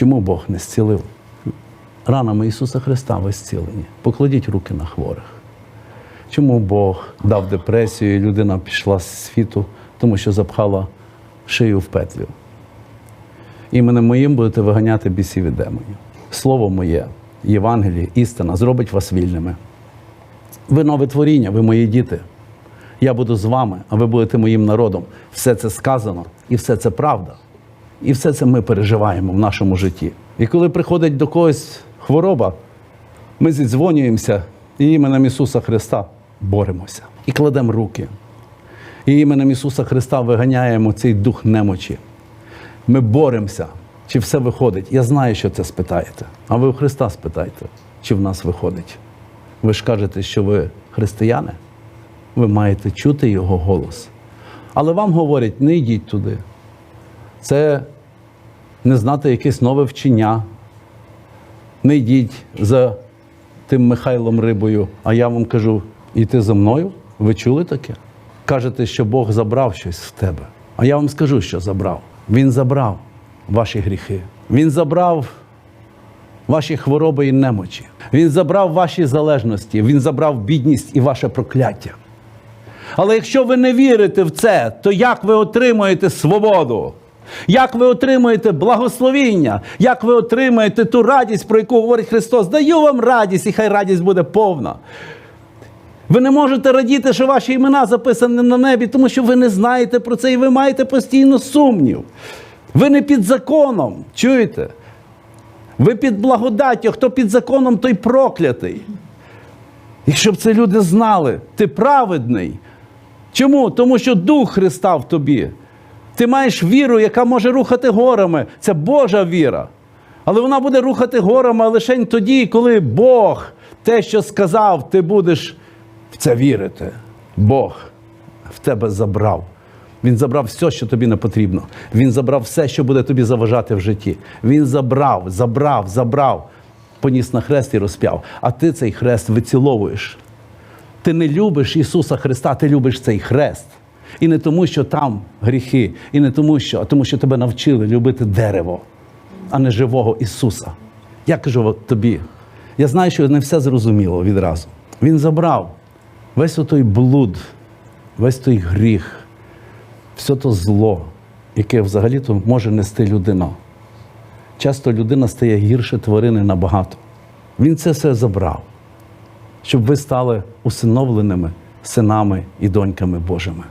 Чому Бог не зцілив? Ранами Ісуса Христа ви зцілені. Покладіть руки на хворих. Чому Бог дав депресію, і людина пішла з світу, тому що запхала шию в петлю? Іменем моїм будете виганяти бісів і демонів. Слово моє, Євангеліє, істина зробить вас вільними. Ви нове творіння, ви мої діти. Я буду з вами, а ви будете моїм народом. Все це сказано і все це правда. І все це ми переживаємо в нашому житті. І коли приходить до когось хвороба, ми зідзвонюємося і іменем Ісуса Христа боремося і кладемо руки. І іменем Ісуса Христа виганяємо цей дух немочі. Ми боремося, чи все виходить. Я знаю, що це спитаєте. А ви у Христа спитайте, чи в нас виходить. Ви ж кажете, що ви християни, ви маєте чути Його голос. Але вам говорять, не йдіть туди. Це не знати якесь нове вчення. Не йдіть за тим Михайлом Рибою, а я вам кажу, йти за мною. Ви чули таке? Кажете, що Бог забрав щось в тебе. А я вам скажу, що забрав. Він забрав ваші гріхи. Він забрав ваші хвороби і немочі. Він забрав ваші залежності, він забрав бідність і ваше прокляття. Але якщо ви не вірите в це, то як ви отримуєте свободу? Як ви отримуєте благословіння? Як ви отримуєте ту радість, про яку говорить Христос? Даю вам радість, і хай радість буде повна. Ви не можете радіти, що ваші імена записані на небі, тому що ви не знаєте про це і ви маєте постійно сумнів. Ви не під законом, чуєте? Ви під благодаттю, хто під законом, той проклятий. І щоб це люди знали, ти праведний. Чому? Тому що Дух Христа в тобі. Ти маєш віру, яка може рухати горами. Це Божа віра. Але вона буде рухати горами лише тоді, коли Бог те, що сказав, ти будеш в це вірити. Бог в тебе забрав. Він забрав все, що тобі не потрібно. Він забрав все, що буде тобі заважати в житті. Він забрав, забрав, забрав, поніс на хрест і розп'яв. А ти цей хрест виціловуєш. Ти не любиш Ісуса Христа, ти любиш цей хрест. І не тому, що там гріхи, і не тому, що, а тому, що тебе навчили любити дерево, а не живого Ісуса. Я кажу тобі, я знаю, що не все зрозуміло відразу. Він забрав весь той блуд, весь той гріх, все то зло, яке взагалі-то може нести людина. Часто людина стає гірше тварини набагато. Він це все забрав, щоб ви стали усиновленими синами і доньками Божими.